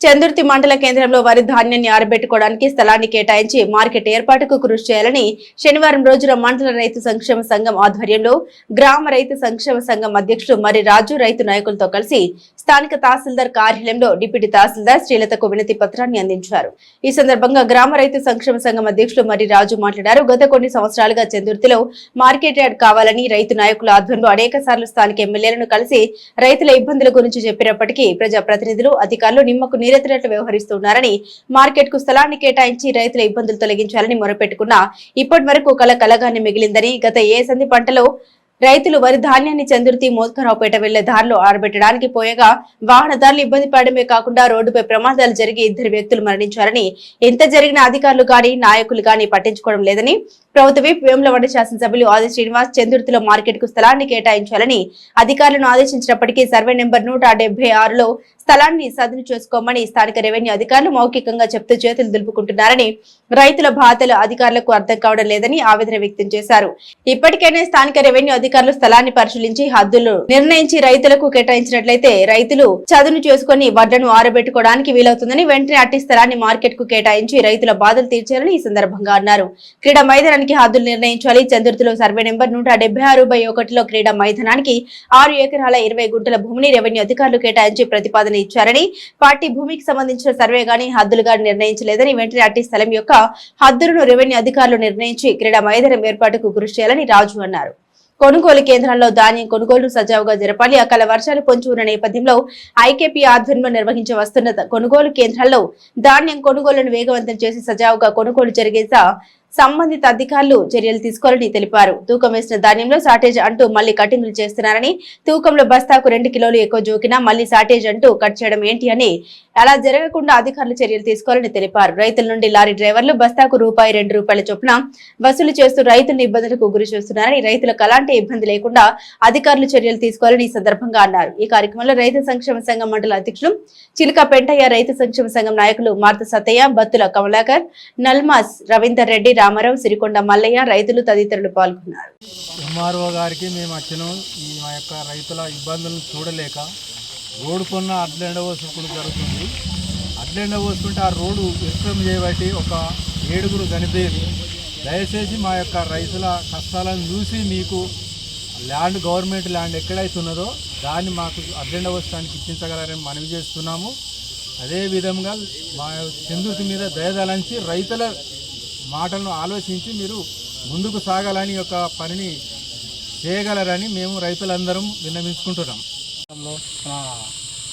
చందుర్తి మండల కేంద్రంలో వరి ధాన్యాన్ని ఆరబెట్టుకోవడానికి స్థలాన్ని కేటాయించి మార్కెట్ ఏర్పాటుకు కృషి చేయాలని శనివారం రోజున మండల రైతు సంక్షేమ సంఘం ఆధ్వర్యంలో గ్రామ రైతు సంక్షేమ సంఘం అధ్యక్షుడు మరి రాజు రైతు నాయకులతో కలిసి స్థానిక తహసీల్దార్ కార్యాలయంలో డిప్యూటీ తహసీల్దార్ శ్రీలతకు వినతి పత్రాన్ని అందించారు. ఈ సందర్భంగా గ్రామ రైతు సంక్షేమ సంఘం అధ్యక్షుడు మరి రాజు మాట్లాడారు. గత కొన్ని సంవత్సరాలుగా చందుర్తిలో మార్కెట్ యార్డ్ కావాలని రైతు నాయకుల ఆధ్వర్యంలో అనేక సార్లు స్థానిక ఎమ్మెల్యేలను కలిసి రైతుల ఇబ్బందుల గురించి చెప్పినప్పటికీ ప్రజా ప్రతినిధులు అధికారులు నిమ్మకు నీరెత్తినట్లు వ్యవహరిస్తున్నారని మార్కెట్కు స్థలాన్ని కేటాయించి రైతుల ఇబ్బందులు తొలగించాలని మొరపెట్టుకున్నా ఇప్పటి వరకు కల కలగానే మిగిలిందని గత ఏ సంధి పంటలో రైతులు వరి ధాన్యాన్ని చంద్రుతి మోత్కరావుపేట వెళ్ళే దారిలో ఆరబెట్టడానికి పోయగా వాహనదారులు ఇబ్బంది పడమే కాకుండా రోడ్డుపై ప్రమాదాలు జరిగి ఇద్దరు వ్యక్తులు మరణించారని ఎంత జరిగిన అధికారులు గాని నాయకులు గాని పట్టించుకోవడం లేదని ప్రభుత్వ విప్ వేములవాడ శాసనసభ్యులు ఆది శ్రీనివాస్ చంద్రుతిలో మార్కెట్కు స్థలాన్ని కేటాయించాలని అధికారులను ఆదేశించినప్పటికీ సర్వే నెంబర్ నూట డెబ్బై ఆరులో స్థలాన్ని సదును చేసుకోమని స్థానిక రెవెన్యూ అధికారులు మౌఖికంగా చెప్తూ చేతులు దులుపుకుంటున్నారని రైతుల బాధలు అధికారులకు అర్థం కావడం లేదని ఆవేదన వ్యక్తం చేశారు. ఇప్పటికైనా స్థానిక రెవెన్యూ అధికారులు స్థలాన్ని పరిశీలించి హద్దులు నిర్ణయించి రైతులకు కేటాయించినట్లయితే రైతులు చదును చేసుకుని వడ్లను ఆరబెట్టుకోవడానికి వీలవుతుందని వెంటనే అట్టి స్థలాన్ని మార్కెట్కు కేటాయించి రైతుల బాధలు తీర్చాలని ఈ సందర్భంగా అన్నారు. క్రీడా మైదానానికి హద్దులు నిర్ణయించాలి. చంద్రుతిలో సర్వే నెంబర్ నూట డెబ్బై ఆరు బై ఒకటిలో క్రీడా మైదానానికి ఆరు ఎకరాల ఇరవై గుంటల భూమిని రెవెన్యూ అధికారులు కేటాయించి ప్రతిపాదన ఇచ్చారని పార్టీ భూమికి సంబంధించిన సర్వే గాని హద్దులు గాని నిర్ణయించలేదని వెంటనే అట్టి స్థలం యొక్క హద్దులను రెవెన్యూ అధికారులు నిర్ణయించి క్రీడా మైదానం ఏర్పాటుకు కృషి చేయాలని రాజు అన్నారు. కొనుగోలు కేంద్రాల్లో ధాన్యం కొనుగోలు సజావుగా జరపాలి అకాల వర్షాలు పొంచి ఉన్న నేపథ్యంలో ఐకేపీ ఆధ్వర్యంలో నిర్వహించి వస్తున్న కొనుగోలు కేంద్రాల్లో ధాన్యం కొనుగోలును వేగవంతం చేసి సజావుగా కొనుగోలు జరిగేలా సంబంధిత అధికారులు చర్యలు తీసుకోవాలని తెలిపారు. తూకం వేసిన ధాన్యంలో షార్టేజ్ అంటూ మళ్ళీ కటింగ్లు చేస్తున్నారని తూకంలో బస్తాకు రెండు కిలోలు ఎక్కువ జోకినా మళ్ళీ షార్టేజ్ అంటూ కట్ చేయడం ఏంటి అని అలా జరగకుండా అధికారులు చర్యలు తీసుకోవాలని తెలిపారు. రైతుల నుండి లారీ డ్రైవర్లు బస్తాకు రూపాయి రెండు రూపాయల చొప్పున వసూలు చేస్తూ రైతులను ఇబ్బందులకు గురి చేస్తున్నారని రైతులకు అలాంటి ఇబ్బంది లేకుండా అధికారులు చర్యలు తీసుకోవాలని ఈ సందర్భంగా అన్నారు. ఈ కార్యక్రమంలో రైతు సంక్షేమ సంఘం మండల అధ్యక్షులు చిలుక పెంటయ్య రైతు సంక్షేమ సంఘం నాయకులు మార్త సత్తయ్య బత్తుల కమలాకర్ నల్మాస్ రవీందర్ రెడ్డి రామారావు సిరికొండ మల్లయ్య రైతులు తదితరులు పాల్గొన్నారు. ఎంఆర్ఓ గారికి మేము వచ్చినాం ఈ మా యొక్క రైతుల ఇబ్బందులను చూడలేక రోడ్డు కొన్న అడ్లెండ కూడా జరుగుతుంది. అడ్లెండ పోసుకుంటే ఆ రోడ్డు విస్తరం చేయబట్టి ఒక ఏడుగురు చనిపోయింది దయచేసి మా యొక్క రైతుల కష్టాలను చూసి మీకు ల్యాండ్ గవర్నమెంట్ ల్యాండ్ ఎక్కడైతే ఉన్నదో దాన్ని మాకు అడ్లెండ పోసడానికి ఇప్పించగలరని మనవి చేస్తున్నాము. అదే విధంగా మా చంద్రుతి మీద దయదలంచి రైతుల మాటలను ఆలోచించి మీరు ముందుకు సాగాలని యొక్క పనిని చేయగలరని మేము రైతులందరం విన్నవించుకుంటున్నాం. లో మన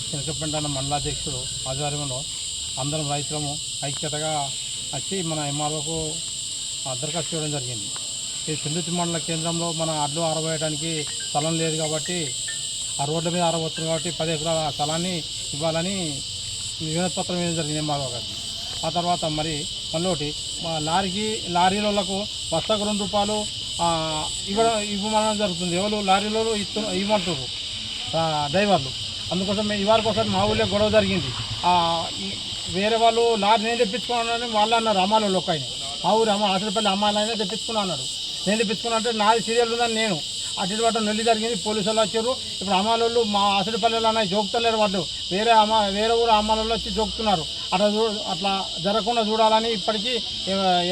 చిలకపెంట మండలాధ్యక్షుడు ఆధ్వర్యంలో అందరం రైతులము ఐక్యతగా వచ్చి మన ఎంఆర్ఓకు దరఖాస్తు చేయడం జరిగింది. ఈ సింధుతి మండల కేంద్రంలో మన అడ్లు ఆరబోయడానికి స్థలం లేదు కాబట్టి ఆ రోడ్ల మీద ఆరబోతుంది కాబట్టి పది ఎకరాల స్థలాన్ని ఇవ్వాలని వినతి పత్రం వేయడం జరిగింది ఎంఆర్ఓ గారికి ఆ తర్వాత మరి మళ్ళీ మా లారీకి లారీలకు బస్తాకు రెండు రూపాయలు ఇవ్వడం ఇవ్వమనడం జరుగుతుంది. ఎవరు లారీలో ఇస్తు ఇవ్వమంటారు డ్రైవర్లు. అందుకోసం మేము ఇవాళ కోసం మా ఊళ్ళో గొడవ జరిగింది. వేరే వాళ్ళు లారీ నేను తెప్పించుకున్నానని వాళ్ళు అన్నారు అమ్మాయిలు ఒక ఆయన. మా ఊరు అమ్మ ఆసరపల్లి అమ్మాయిలైనా తెప్పించుకున్నా అన్నారు నేను తెప్పించుకున్నా అంటే నాది సీరియల్ ఉందని నేను. అటు ఇటు పట్టు నెల్లి జరిగింది పోలీసు వచ్చారు. ఇప్పుడు అమ్మాలోళ్ళు మా ఆసరపల్లిలో అనే జోకుతలేరు వాళ్ళు. వేరే అమ్మ వేరే ఊరు అమ్మాలోళ్ళు వచ్చి జోకుతున్నారు. అట్లా చూ అట్లా జరగకుండా చూడాలని ఇప్పటికీ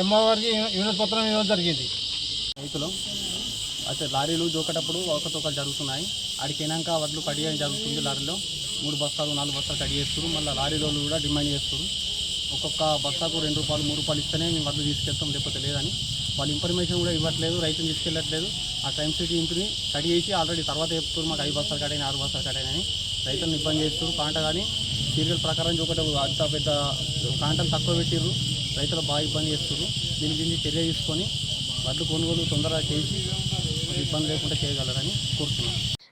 ఎంఓ గారికి పత్రం ఇవ్వడం జరిగింది. రైతులు అయితే లారీలు దూకేటప్పుడు ఒకతొకలు జరుగుతున్నాయి. అడిగినాక వడ్లు కడియడం జరుగుతుంది లారీలో. మూడు బస్తాలు నాలుగు బస్తాలు కడి చేస్తారు మళ్ళీ లారీలో కూడా డిమాండ్ చేస్తారు ఒక్కొక్క బస్తాకు రెండు రూపాయలు మూడు రూపాయలు ఇస్తేనే మేము వడ్లు తీసుకెళ్తాం లేకపోతే లేదని వాళ్ళు ఇన్ఫర్మేషన్ కూడా ఇవ్వట్లేదు రైతుని తీసుకెళ్ళట్లేదు. ఆ టైం సిటీ ఇంటిని కడి చేసి ఆల్రెడీ తర్వాత చెప్తారు మాకు ఐదు బస్తాలు కడైనా ఆరు బస్తాలు కడైనా రైతులను ఇబ్బంది చేస్తున్నారు కాంట కానీ సీరియల్ ప్రకారం చూకట అంత పెద్ద కాంటలు తక్కువ పెట్టిర్రు. రైతులు బాగా ఇబ్బంది చేస్తున్నారు. దీని గురించి చర్య తీసుకొని వడ్లు కొనుగోలు తొందరగా చేసి ఇబ్బంది లేకుండా చేయగలరని కోరుతున్నాను